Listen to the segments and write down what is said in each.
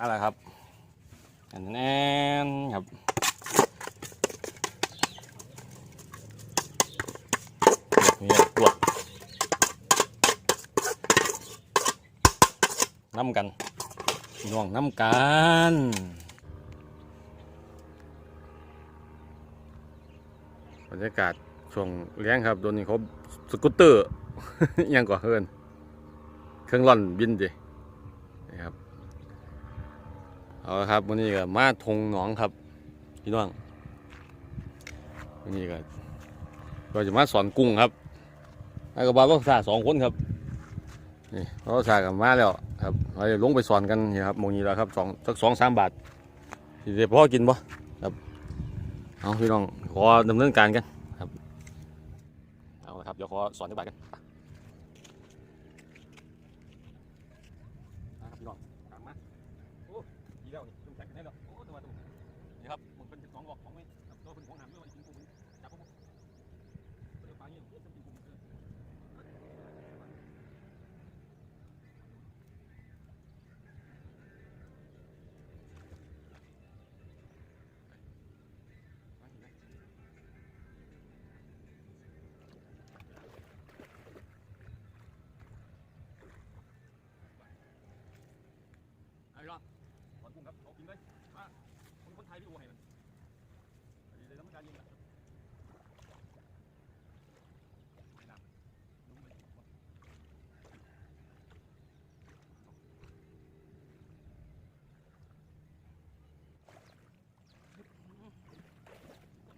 มาแล้วครับแนแนนครับนี่ตรวจน้ำกันน่วงน้ำกันบรรยากาศช่วงเลี้ยงครับโดนนี่เขาสกูตเตอร์ยังกว่าเฮินเครื่องร่อนบินดินี่ครับ เอาครับวันนี้ก็มาทงหนองครับพี่น้องวันนี้ก็เราจะมาสอนกุ้งครับแล้วก็บาภาษาสองคนครับนี่เราภากับมาแล้วครับเราจะลงไปสอนกันนี่ครับหมงนี้แล้วครับสองสักสองสามบาทเดี๋ยวพ่อกินบ่ครับเอาพี่น้องขอดำเนินการกันครับเอาละครับเดี๋ยวขอสอนจักบาทกันครับพี่น้องตามมา ดีแล้วนี่จุ่มแข็งได้แล้วโอ้ตัวตัวนี่ครับมันเป็นของบอกของไม่ครับตัวเป็นของหามด้วยมันกินกุ้งจับปุ๊บเดี๋ยวปลาเงี้ยเดี๋ยวจะกินกุ้งเออมากินไหมเอาพี่น้อง ถอนกุ้งครับเอากินเลยมาคนคนไทย พี่โอให้มันดีเลยน้ำการยิงอะไม่นำลุ้มไปหมด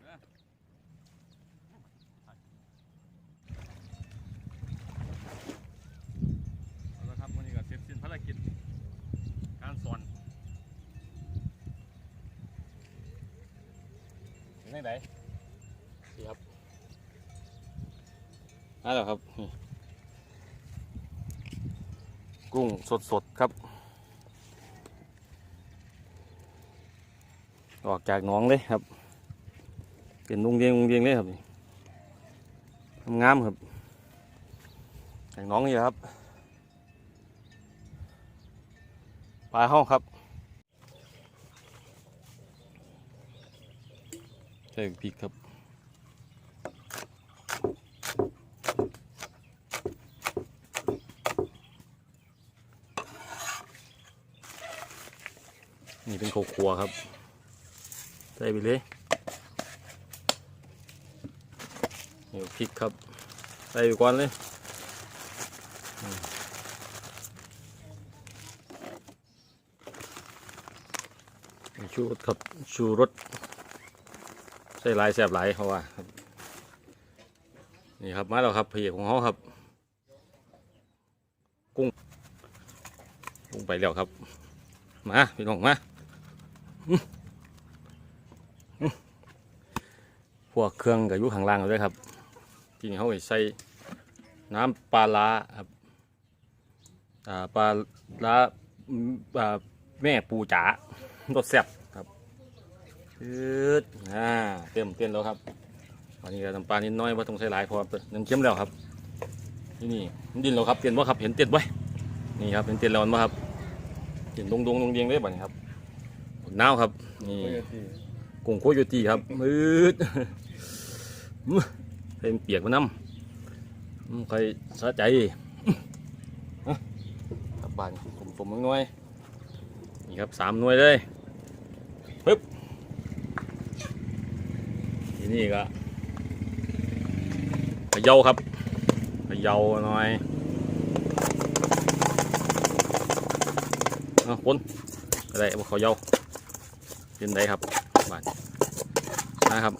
เออเอาละครับวันนี้ก็เสร็จสิ้นภารกิจการสอน ถึงไหนไหนดีครับนั่นแหละครับนี่กุ้งสดๆครับ ออกจากหนองเลยครับ เป็นลุงเดียงลุงเดียงเลยครับนี่งามๆครับจากหนองนี่แหละครับปลาห้องครับ ส่พริกครับนี่เป็นโคครัวครับ ใส่ไปเลยนี่พริกครับ ใส่ไปก่อนเลยชูรสครับชูรส ใส่ลายแสบหลายเขาว่านี่ครับมาแล้วครับพระเอกของเขาครับ กุ้ง กุ้งไปแล้วครับ มาพี่น้องมาพวกเครื่องกับยุข้างล่างเลยครับ ที่นี่เขาใส่น้ำปลาร้าครับปลาร้าแม่ปูจ๋ารสแซ่บ ครับพืดอ่าเต็มเต็มแล้วครับอันนี้ก็น้ำปลานิดน้อยว่าต้องใส่หลายเพอน้ำเค็มแล้วครับนี่นี่มันดินแล้วครับเตียนว่าครับเห็นเตียนไว้นี่ครับเห็นเตียนแล้วมั้ครับเตียนดงดงดงเดียงได้บ่เนี่ยครับน้าวครับนี่กุ้งโคโยตีครับมืดอื้อเต็มเปียกมาน้ำอืมใครสะใจอะกลับบ้านผมผมๆน้อยๆนี่ครับสามหน่วยเลยที่ นี่ก็เยาครับเยาหน่อยเอาปนอะไรมาเขย่าเป็นได้ครับบาดนะครับ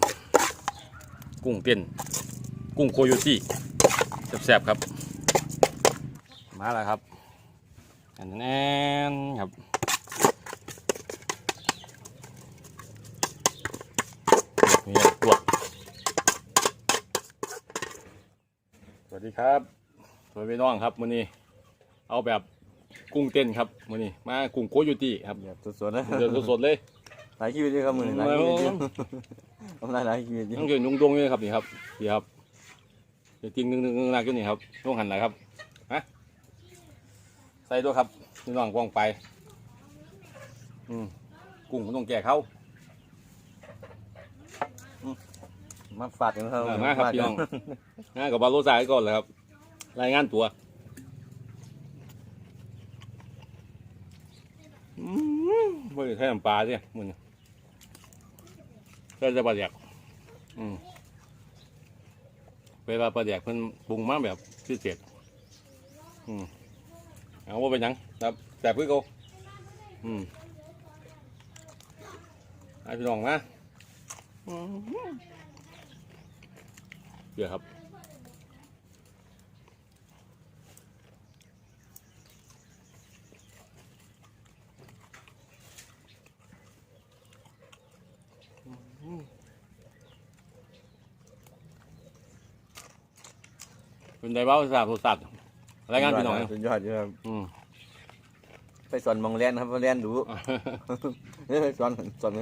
กุ้งเต้นกุ้งโคโยตี้แซ่บๆครับ มาแล้วครับแนแอนครับ นี่ตรวจสวัส ดีครับสวัสดีพี่น้องครับมื้อนี้ เอาแบบกุ้งเต้นครับมื้อนี้มากุ้งโคโยตี้ครับแบบสดๆนะเดือดสดๆเลยหลายชีวิตด้วยครับมือนี้หลายชีวิตเยอะทำได้หลายชีวิตเยยังอะเกินยุ่งดงๆเลยครับนี่ครับนี่ครับเดี๋ยวจริงนึงนึงนักอยู่นี่ครับต้องหันไหนครับฮะใส่ด้วยครับพี่น้องกองไป อืมกุ้งมันต้องแก่เขา มาฝากกันครับอ่ามาครับพี่น้องงานกับบาโลซายก่อนเลยครับ รายงานตัวอืมไม่ได้ใช้น้ำปลาเนี่ยมึงใช้แต่ปลาแดกอืมเวลาปลาแดกเพิ่นปรุงมาแบบพิเศษอืมเอาว่าเป็นหยังครับแต่พึ่งเขาอืมไอ้พี่น้องมาอืม เดี๋ยวครับเป็นไดบ้าสาบสัตว์รายงานพี่น้องนะสุดยอดอยู่ครับอืมไปสอนมองเรียนครับเรียนดูเอ้ยสอนสอน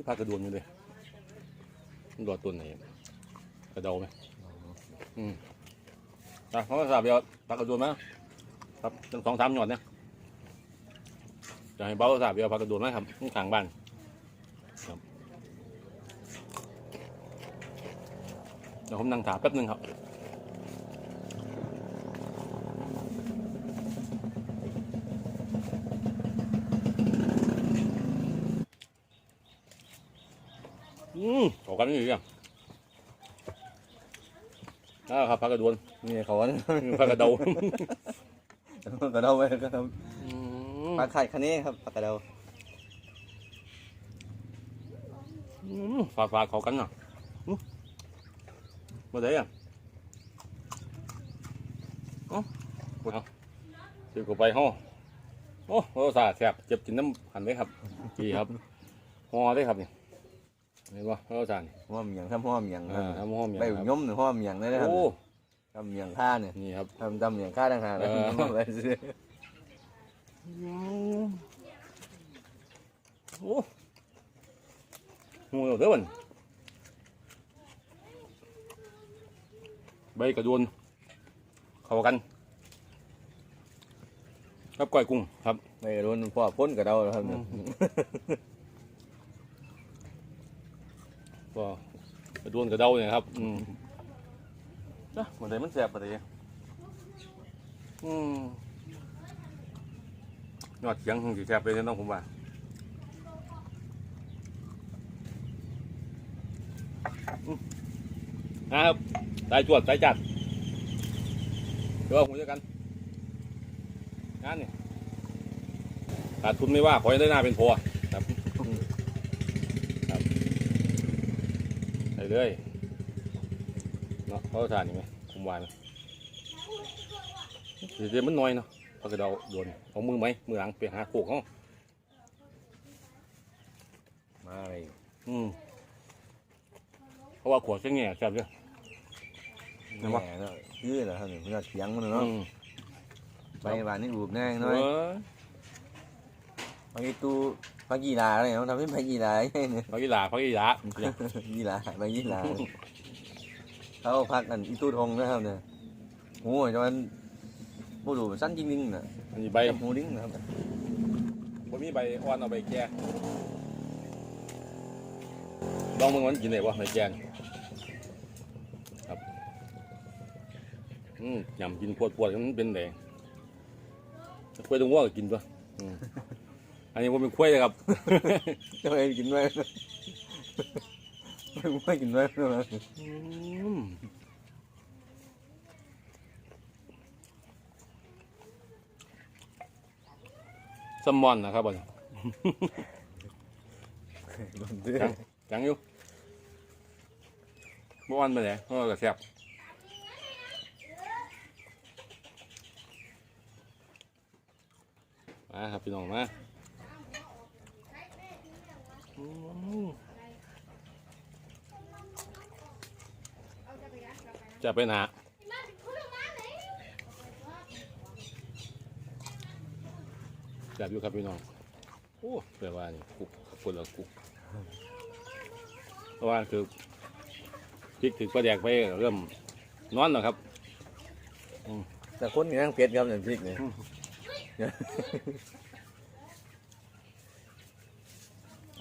นี่พากระดวนอยู่เลยมันดอตัวไหนกระเดาไหมอืมอะเขาก็สาบเดียวพากระดวนมาครับจังสองสามหยอดเนี่ยจะให้เบ้าสาบเดียวพากระดวนมครับข้างขางบ้านครับเดี๋ยวผมนั่งถามแป๊บหนึงครับ อืมขอ กันนี่อย่างอ่าครับพักกระดวนนี่เขาว่าพักกระเดากระเดาไปก็ครับอืมปลาไข่คันนี้ครับปลากระเดาอืมฝากฝากขอกันน่ะอืมมาได้อะเอ๋อเอาซื้อกูไปห่อโอ้โหสาดแสบเจ็บกินน้ำหันไว้ครับดีครับห่อได้ครับเนี่ย เห็นป่ะเราสาดนี่ห้อมอย่างทำห้อมอย่างอ่าทำห่อมอย่างใบครับย่อมหรือห้อมอย่างนี่นะครับโอ้ทำอย่างข้าเนี่ยนี่ครับ ทำทำอย่างข้าต่างหากเออไปซื้อโอ้หูเราเด้อมันใบกระดวนเข้ากัน ครับก้อยกุ้งครับ ไม่รู้พ่อพ้นกระเดาแล้วครับเนี่ย ก็กระดวนกระเดาเนี่ยครับ อืมนะมันได้มันแสบปะเดี๋ยวอืมยอดเสียงคงสิแสบเลยน้องผมว่าอืมนะครับสายจวดสายจัดเดี๋ยวเอาหูเจอกันงานนี่ขาดทุนไม่ว่าขอให้ได้หน้าเป็นพัวครับ ไป เลยเนาะเขาทานนี่ไหมคุมวานเดี๋ยวมันน้อยเนาะปลากระเดาโดนเอามือไหมมือหลังไปหาโขกเขามาเลยอืมเพราะว่าขวดเส้นแง่แซ่บเลยแหม่เนาะยืดเหรอครับเนี่ยมันก็เสียงมันเนาะอืมใบหวานนี่อูบแน่น้เว้อยยบางทีตู้พักกีฬาอะไรเขา ทำให้พักกีฬาไอ้เนี่ยพักอีหลาพักอีหลากีฬาใบกีฬาเขาพักกันอีตู้ทงนะครับเนี่ยโอ้ยจนบูดูสั้นจริงๆน่ะอันนี้ใบจับหูดิ้งนะครับบ่มีใบอ่อนเอาใบแก่ลองมึงมันกินได้วะใบแก่นี่ครับอืมยำกินปวดๆมันเป็นแดงกล้วยตรงวัวก็กินตัวอืม อันนี้ว่าเป็นกล้วยเลยครับ จะไปกินไว้ไม่กินไว้อืมสมมอนนะครับบอลจังอยู่บ้านไปไหนเออกระแซบมาครับพี่น้องมาอืม จะไปหนาจับอยู่ครับพี่น้อง โอ้แปลว่านี่กุกคนละกุกเพราะว่าคือพริกถึงประแดกไปเริ่มนอนแล้วครับอืมแต่คนนี่นั่งเผ็ดครับเนี่ยพริกเนี่ย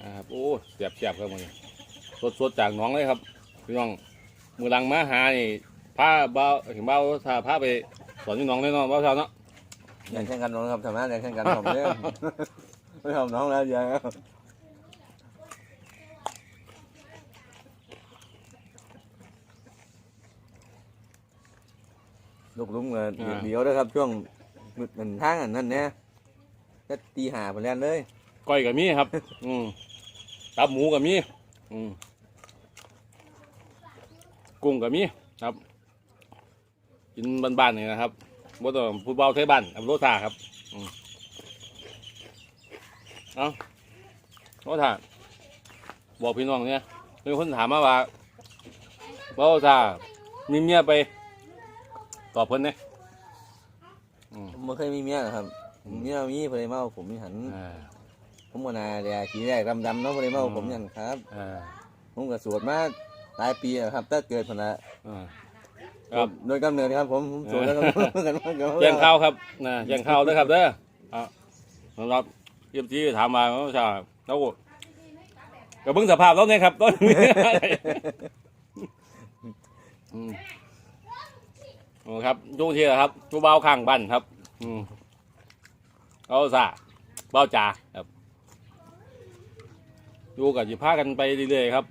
อ่าครับโอ้เสียบเสียบครับมันสดสดๆจากหน้องเลยครับพี่น้องมือหลังมาหานี่พาเบาถึงเบาถ้าพาไปสอนพี่น้องเลยเนาะเบาเช้าเนาะอย่างแข่งกันน้องครับทำไมอย่างแข่งกันผมเนี่ยไม่ทำน้องแล้วยังลูกลุงเงินเดียวนะครับ ช่วงมืดมันทางอันนั้นเนี่ยจะตีหาไปแล้วเลยก้อยกับมีครับ อืม ตับหมูกับมีอืมกุ้งกับมีครับ กินบ้านๆนี่นะครับบ่ต้องพูดเบาใช้บ้านอับโรธาครับอืมเอาโรธาบอกพี่น้องเนี่ยมีคนถามมาว่าโรธามีเมียไป ตอบเพิ่นเนี่ยอืมผมไม่เคยมีเมียหรอกครับเมียมีเพลเมาผมมีหัน อ่า ผมก็นาเดียขี่แรกดำดำๆเนาะเพลเมาผมยันครับอ่าผมก็สวดมาหลายปีแล้วครับตั้งเกิดพนละอ่าครับ โดยกำเนิดครับผมผมสวดแล้วก็ กันมากันมาแจ้งข่าวครับนะแจ้งข่าวด้วยครับเด้ออะสำหรับเยี่ยมที่ถามมาว่าใช่แล้วก็เบิ่งสภาพแล้วเนี่ยครับต้น อืมโอ้ครับจุงที่ครับจูเบาข้างบ้านครับ อืมเอาซะเบาจ่าครับ อยู่กับจิพากันไปเรื่อยๆครับ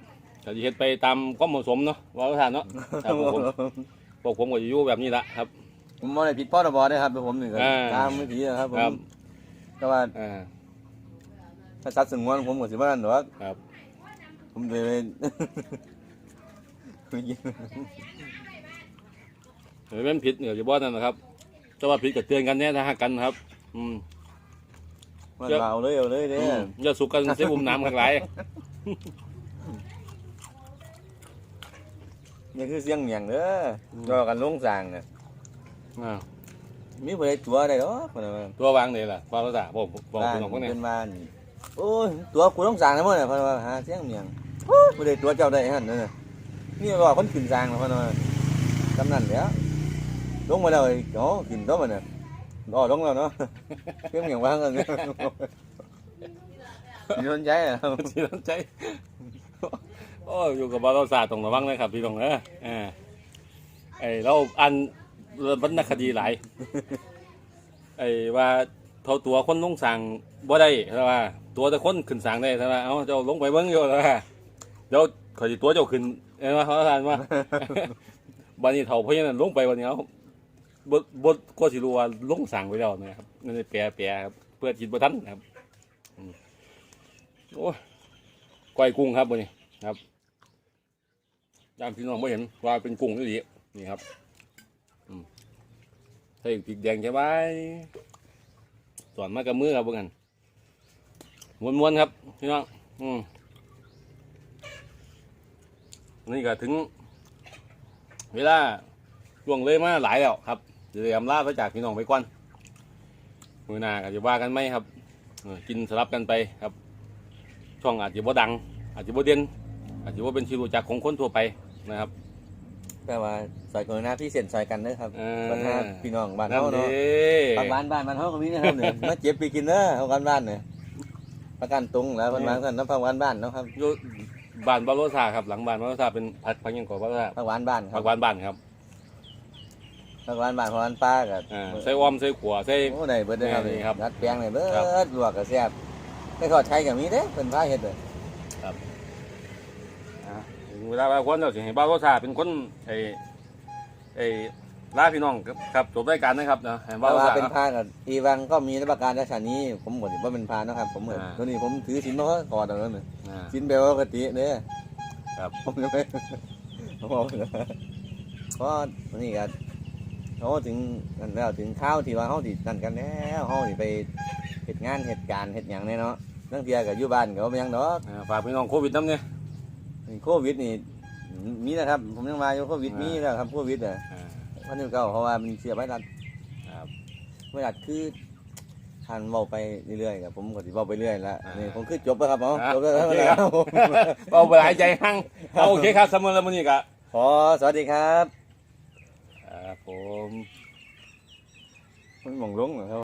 ก็จะเฮ็ดไปตามความเหมาะสมเนาะว่าท่านเนาะครับผมพวกผมก็จะอยู่แบบนี้ละครับ ผมมองในผิดพ่อระบอได้ครับผมหนึ่งอ่า ตามไม่ผีนะครับผครับมแต่ว่าอ่า ถ้าสัตว์สงวนผมก็สิว่านั่นหรอกครับ ผมเลยเป็นเดี๋ยวเป็นผิดเหนือจะบ่นั่นนะครับแต่ว่าผิดกับเตือนกันแน่ถ้าหักกันนะครับ อืม มันเอาเลยเอาเลยเด้อือมอย่าสุกกันเสียบุ่มน้ำข้างหลายนี่คือเสียงเมียงเด้ออืมรอกันลงสร้างเนี่ยอ่ามีผู้ใดตัวได้หรอกคนนั้นตัววางเลยล่ะความภาษาบอกบอกบ้านคุณน้องพวกนี้เป็นบ้านโอ้ยตัวกูต้องสร้างนะพ่อเนี่ยเพราะว่าหาเสียงเมียงโอ้ยผู้ใดตัวเจ้าได้หั่นนั่นน่ะนี่รอคนขึ้นสร้างแล้วพ่อเนาะกำนันแล้วลงมาแล้วอ๋อขึ้นตัวมันน่ะรอลงแล้วเนาะเสีย งเมียงวางกันเนี่ยสิสนใจอะที่สนใจโอ้อยู่กับบ้านเราศาสตร์ตรงระวังเลยครับพี่น้องเนอะอ่าไอเราอันวรรณคดีหลายไอว่าเท่าตัวคนลงสั่งบ่ได้ใช่ป่ะตัวแต่คนขึ้นสั่งได้ใช่ป่ะเอาเจ้าลงไปเบิ้งอยู่ใช่ป่ะเดี๋ยวขอยสิตัวเจ้าขึ้นเอ็นว่าเขาทานว่า บันนี้เท่าเพราะฉะนั้นลงไปวันนี้เอา บดบดก็สิรู้ว่าลงสั่งไปแล้วนะครับนั่นแปลแปลครับเพื่อจิตบ่ทันะครับโอ้ยก้อยกุ้งครับวันนี้ครับยามพี่น้องไม่เห็นว่าเป็นกุ้งนี่ดีนี่ครับใส่พริกแดงใช่ไหมสอนมากับมือครับพวกกันม้วนๆครับพี่น้องอืมนี่ก็ถึง เวลาช่วงเลยมาหลายแล้วครับ จะได้อำลาพระจากพี่น้องไปก่อนมือหน้าก็จะว่ากันไหมครับเออกินสลับกันไปครับ ช่องอาจจะบ่ดัง อาจจะบ่เด่นอาจจะบ่เป็นที่รู้จักของคนทั่วไปนะครับแต่ว่าซอยคนหน้าพี่เส้นซอยกันเด้อครับเออบ้านหน้าพี่น้องบ้านนั่นเฮาเด้เนาะบ้านบ้านบ้านเฮาก็มีนะครับเนี่ยมาเจ็บไปกินเด้อเอากันบ้านเนี่ยประกันตรงแล้วเพิ่นวางกันน้ำผักหวานบ้านเนาะครับอยู่บ้านบาโรซาครับหลังบ้านบาโรซาเป็นพักพักยังก่อนบาโรซาผักหวานบ้านครัพับกบ้านบ้านครับ ผักหวานบ้านผักหวานป้ากับอ่าใส่อ้อมใส่ขัวใส่ โอ้ได้เบิดเด้อครับนี่ครับนัดแปลงได้เบิครับดลวกก็แซ่บได้ทอดไข่ก็มีเด้เพิ่นพาเฮ็ดเด้ออ่าเวลาบางคนเราสิให้บาโรซาเป็นคนไอ้ไอ้ลาพี่น้องครับครับจบรายการนะครับนะให้บาแต่โรว่าซาเป็นครับพากับอีวังก็มีในประการราชานี้ผมบ่ได้ว่าเป็นพาเนาะครับ ผมเหมือนอ่า ตัวนี้ผมถือศีลมาก่อนแล้วนี่อ่าศีลแบบปกติเด้อครับ ผมจะไม่ผมบอกเลยเพราะนี่ก็ เขาถึงนั่นแล้วถึงข้าวที่ว่าเขาติดนั่นกันแล้วเขาสิไปเหตุงานเหตุการณ์เหตุอย่างแน่เนาะนั่งเทียกับอยู่บ้านก็บ่มีหยังดอกอ่าฝากพี่น้องโควิดน้ำเนี่ยโควิดนี่มีนะครับผมยังมาอยู่โควิดอ่ามีมีแล้วครับโควิดอะอ่าพันธุ์เก่าเพราะว่ามันเสียไว้รัดครับ ไว้รัดคือทานเบาไปเรื่อยๆครับผมก็สิเบาไปเรื่อยละอ่านี่นี่ ผมคือจบแล้วครับเนาะอ่าจบแล้วโอเคแล้วครับ เอาไปหายใจหั่งเอาโอเคครับสำหรับมื้อนี้ก็ ขอสวัสดีครับครับ ผมมันมองลุ้งเหรอครับ